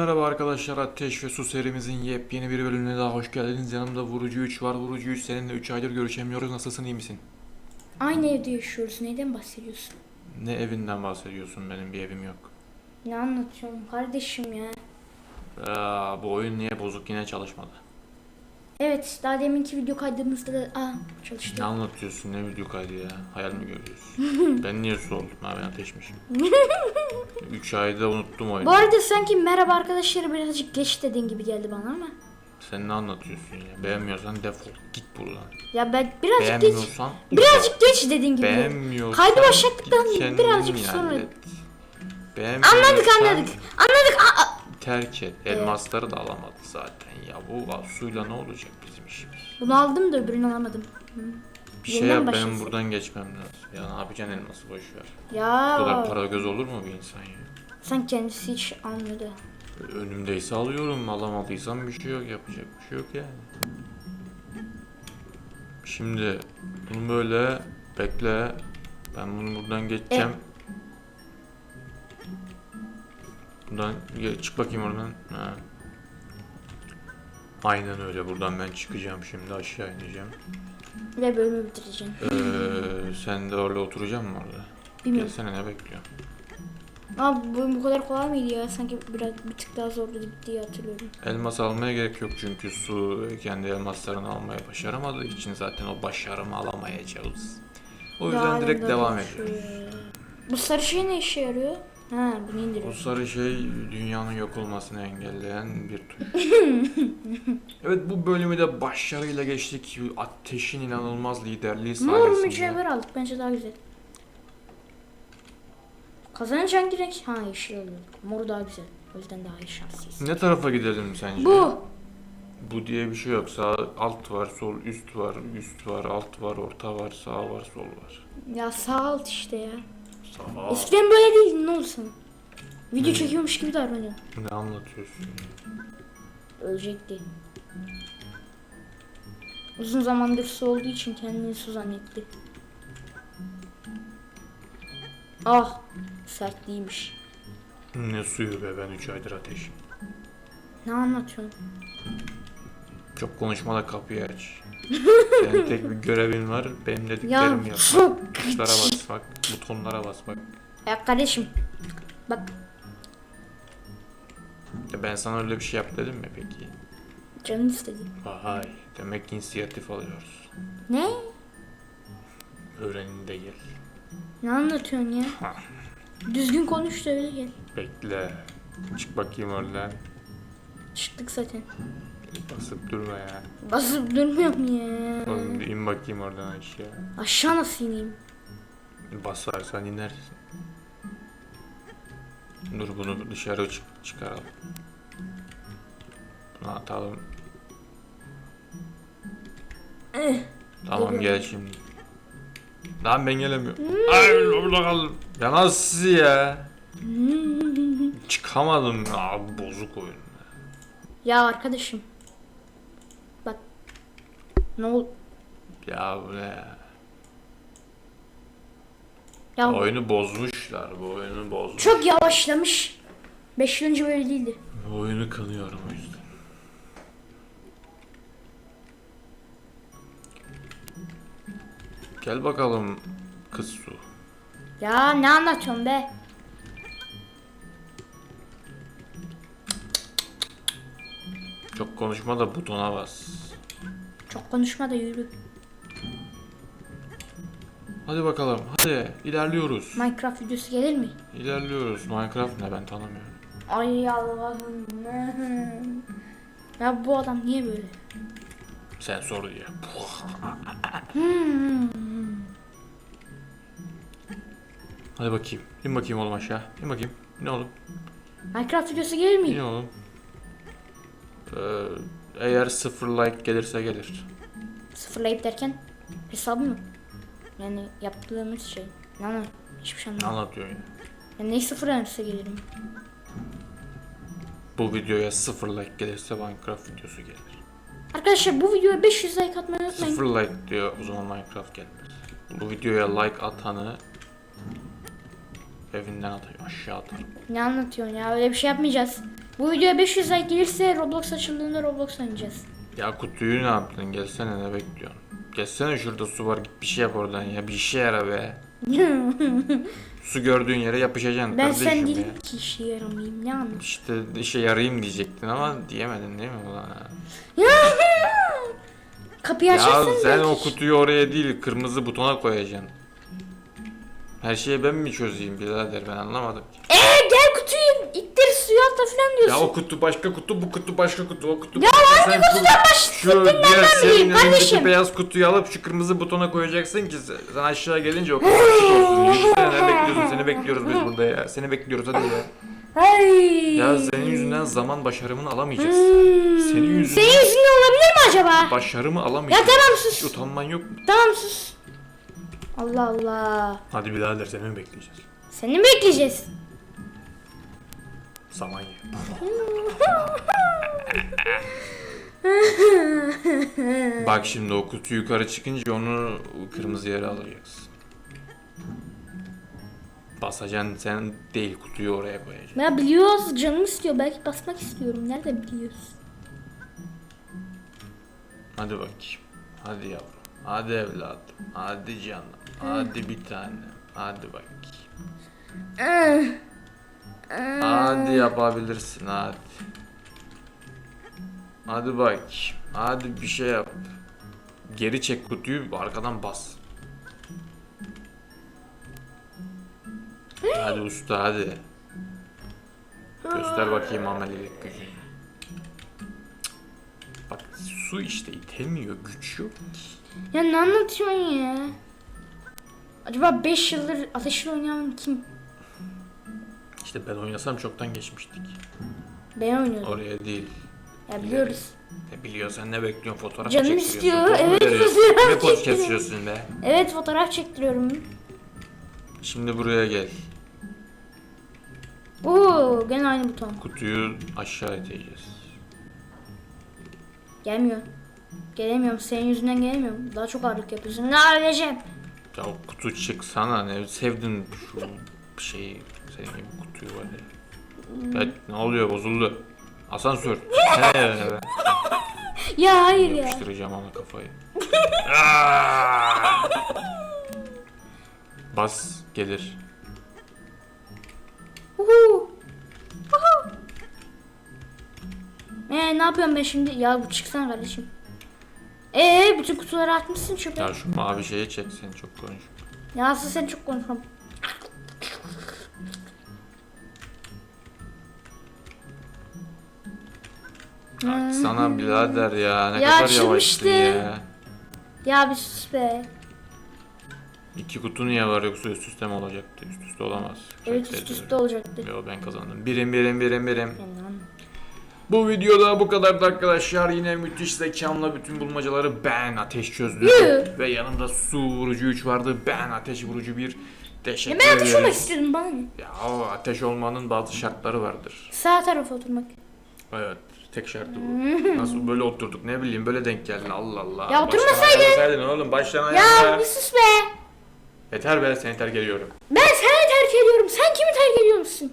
merhaba arkadaşlar. Ateş ve Su serimizin yepyeni bir bölümüne daha hoş geldiniz. Yanımda Vurucu 3 var. Vurucu 3 seninle 3 aydır görüşemiyoruz. Nasılsın iyi misin? Aynı evde yaşıyoruz. Neyden bahsediyorsun? Ne evinden bahsediyorsun? Benim bir evim yok. Ne anlatıyorum kardeşim ya? Aa, bu oyun niye bozuk yine çalışmadı? Evet daha deminki video kaydımızda da aa çalıştı. Ne anlatıyorsun? Ne video kaydı ya? Hayal mi görüyorsun? ben niye su oldum? Ben ateşmişim. 3 ayda unuttum oyunu. Bu arada sanki merhaba arkadaşları birazcık geç dediğin gibi geldi bana ama. Sen ne anlatıyorsun ya? Beğenmiyorsan defol. Git buradan. Ya ben birazcık geç. Beğenmiyorsan Birazcık geç dediğin gibi. Beğenmiyorsan Kaydı başlattıktan birazcık sonra-. Beğenmiyorsan Anladık anladık. Anladık. Terk et. Elmasları da alamadı zaten ya. Bu suyla ne olacak bizim işimiz? Bunu aldım da öbürünü alamadım. Bir şey Yeniden yap benim başlasın. buradan geçmem lazım. Ya ne yapacaksın elması boş ver. Bu Ya kadar para göz olur mu bir insan ya? sen kendisi hiç almadı. Önümdeyse alıyorum. Alamadıysam bir şey yok. Yapacak bir şey yok yani. Şimdi bunu böyle bekle. Ben bunu buradan geçeceğim. Buradan ya, çık bakayım oradan. Ha. Aynen öyle. Buradan ben çıkacağım şimdi aşağı ineceğim. Ve bölümü bitireceğim. Ee, sen de orada oturacaksın mı orada? Bilmiyorum. Gelsene ne bekliyorsun? Abi bu bu kadar kolay mıydı ya? Sanki biraz bir tık daha zordu diye hatırlıyorum. Elmas almaya gerek yok çünkü su kendi elmaslarını almaya başaramadığı için zaten o başarımı alamayacağız. O yüzden Daha direkt devam ediyoruz. Bu sarı şey ne işe yarıyor? Ha bunu Bu indiriyor. sarı şey dünyanın yok olmasını engelleyen bir tuş. evet bu bölümü de başarıyla geçtik. Ateşin inanılmaz liderliği Mor sayesinde. mücevher aldık bence daha güzel. Kazanınca hangi renk? Ha yeşil oluyor. Mor daha güzel. O yüzden daha iyi şanslıyız. Ne tarafa gidelim sence? Bu. Bu diye bir şey yok. Sağ alt var, sol üst var, üst var, alt var, orta var, sağ var, sol var. Ya sağ alt işte ya. Sağ. Eskiden böyle değildi ne oldu sana? Video çekiyormuş gibi davranıyor. Ne anlatıyorsun? Ölecekti. Uzun zamandır su olduğu için kendini su zannetti. Ah sert değilmiş. Ne suyu be ben 3 aydır ateşim. Ne anlatıyorsun? Çok konuşma da kapıyı aç. Senin tek bir görevin var. Benim dediklerimi Ya yapmak. Tuşlara basmak, butonlara basmak. Ya kardeşim bak Ya ben sana öyle bir şey yap dedim mi peki? canın istedi. Vay, demek ki inisiyatif alıyoruz. Ne? Öğrenin de gel. Ne anlatıyorsun ya? Düzgün konuş da öyle gel. Bekle. Çık bakayım oradan. Çıktık zaten. Basıp durma ya. Basıp durmuyorum ya. Oğlum in bakayım oradan aşağı. Aşağı nasıl ineyim? Basarsan inersin. Dur bunu dışarı çık çıkaralım. Bunu atalım. Eh, Tamam gel şimdi. Lan ben gelemiyorum. Ay burada kaldım. Ya nasıl ya? Çıkamadım ya. Bozuk oyun. Ya arkadaşım. Ne ol? Ya bu ne ya? Ya Oyunu bozmuşlar. Bu oyunu bozmuş. çok yavaşlamış. 5 yıl önce böyle değildi. Bu oyunu kanıyorum o yüzden. Gel bakalım kız su. Ya ne anlatıyorsun be? Çok konuşma da butona bas. Çok konuşma da yürü. Hadi bakalım hadi ilerliyoruz. Minecraft videosu gelir mi? İlerliyoruz. Minecraft ne ben tanımıyorum. Ay Allah'ım. Ya bu adam niye böyle? Sen sor diye. Hadi bakayım. İn bakayım oğlum aşağı. İn bakayım. İn oğlum. Minecraft videosu gelir İn mi? oğlum. Ee, eğer sıfır like gelirse gelir. Sıfırlayıp derken hesabı mı? Yani yaptığımız şey. Ne anlam? Hiçbir şey Ne anlamadım. anlatıyorsun ya? Ya ne sıfırlanırsa gelirim. Bu videoya sıfır like gelirse Minecraft videosu gelir. Arkadaşlar bu videoya 500 like atmayı unutmayın. Sıfır like diyor o zaman Minecraft gelmez. Bu videoya like atanı evinden atıyor aşağı atar. Ne anlatıyorsun ya? Öyle bir şey yapmayacağız. Bu videoya 500 like gelirse Roblox açıldığında Roblox oynayacağız. Ya kutuyu ne yaptın? Gelsene ne bekliyorsun? Gelsene şurada su var git bir şey yap oradan ya. Bir işe yara be. Su gördüğün yere yapışacaksın ben kardeşim sen ya. değilim ki işe yaramayayım ne anladın? İşte işe yarayayım diyecektin ama diyemedin değil mi ulan? ha? Kapıyı Ya sen belki- o kutuyu oraya değil kırmızı butona koyacaksın. Her şeyi ben mi çözeyim birader ben anlamadım ki. Ee gel kutuyu ittir suya atla falan diyorsun. Ya o kutu başka kutu bu kutu başka kutu o kutu Ya hangi kutudan şu- baş- Şu kutundan diğer ben senin bileyim kardeşim? beyaz kutuyu alıp şu kırmızı butona koyacaksın ki sen sen aşağı gelince o kutu açık olsun. Yürüsene ne bekliyorsun seni bekliyoruz biz burada ya. Seni bekliyoruz hadi ya. Ay. Ya senin yüzünden zaman başarımını alamayacağız. Hmm. Senin yüzünden- Senin yüzünden olabilir mi acaba? Başarımı Ya alamayacağız. tamam Hiç sus. utanman yok mu? Tamam sus. Allah Allah. Hadi birader seni mi bekleyeceğiz? Seni mi bekleyeceğiz? Zaman ye. Bak şimdi o kutu yukarı çıkınca onu kırmızı yere alacaksın. Basacaksın sen değil kutuyu oraya koyacaksın. Ya biliyoruz canım istiyor belki basmak istiyorum. Nerede biliyoruz? Hadi bakayım. Hadi yavrum. Hadi evladım. Hadi canım. Hadi bir tanem. Hadi bakayım. Hadi yapabilirsin hadi. Hadi bak. Hadi bir şey yap. Geri çek kutuyu arkadan bas. Hadi usta hadi. Göster bakayım amelilik gücünü. Bak su işte itemiyor güç yok. Ya ne anlatıyorsun ya? Acaba 5 yıldır ateşle oynayan kim? İşte ben oynasam çoktan geçmiştik. Ben oynuyorum. Oraya değil. Ya biliyoruz. Ne biliyorsan ne bekliyorsun fotoğraf Canım çektiriyorsun, istiyor, evet, veriyorsun? fotoğraf Ne poz çektiriyorum. kesiyorsun be? Evet fotoğraf çektiriyorum. Şimdi buraya gel. Oo gene aynı buton. Kutuyu aşağı iteceğiz. Gelmiyor. Gelemiyorum. Senin yüzünden gelemiyorum. Daha çok ağırlık yapıyorsun. Ne öleceğim? Ya kutu çıksana ne sevdin şu şeyi senin gibi kutuyu var ya. Evet, ne oluyor bozuldu. Asansör. He, Ya hayır ya. yapıştıracağım ona kafayı. Aa! Bas gelir. Uhu. Uhu. Ee ne yapıyorum ben şimdi? Ya bu çıksana kardeşim. Ee bütün kutuları atmışsın çöpe. Ya şu mavi şeye çek sen çok konuş. Ya aslında sen çok konuşmam. Bak sana birader ya ne Ya kadar açılmıştı. yavaşsın ya. Ya bir sus be. İki kutu niye var yoksa üst üste mi olacaktı? Üst üste olamaz. Evet üst üste olacaktı. Yo ben kazandım. Birim birim birim birim. Bu videoda bu kadardı arkadaşlar. Yine müthiş zekamla bütün bulmacaları ben ateş çözdüm. Yuh. Ve yanımda su vurucu 3 vardı. Ben ateş vurucu bir. Ya Teşekkür ben ateş olmak istedim bana ne? Ya ateş olmanın bazı şartları vardır. Sağ tarafa oturmak. Evet. Tek şartı bu. Nasıl böyle oturduk ne bileyim böyle denk geldi Allah Allah. Ya Baştan oturmasaydın. ayarlasaydın oğlum baştan Ya ayarla. bir sus be. Yeter be seni terk ediyorum. Ben seni terk ediyorum. Sen kimi terk ediyor musun?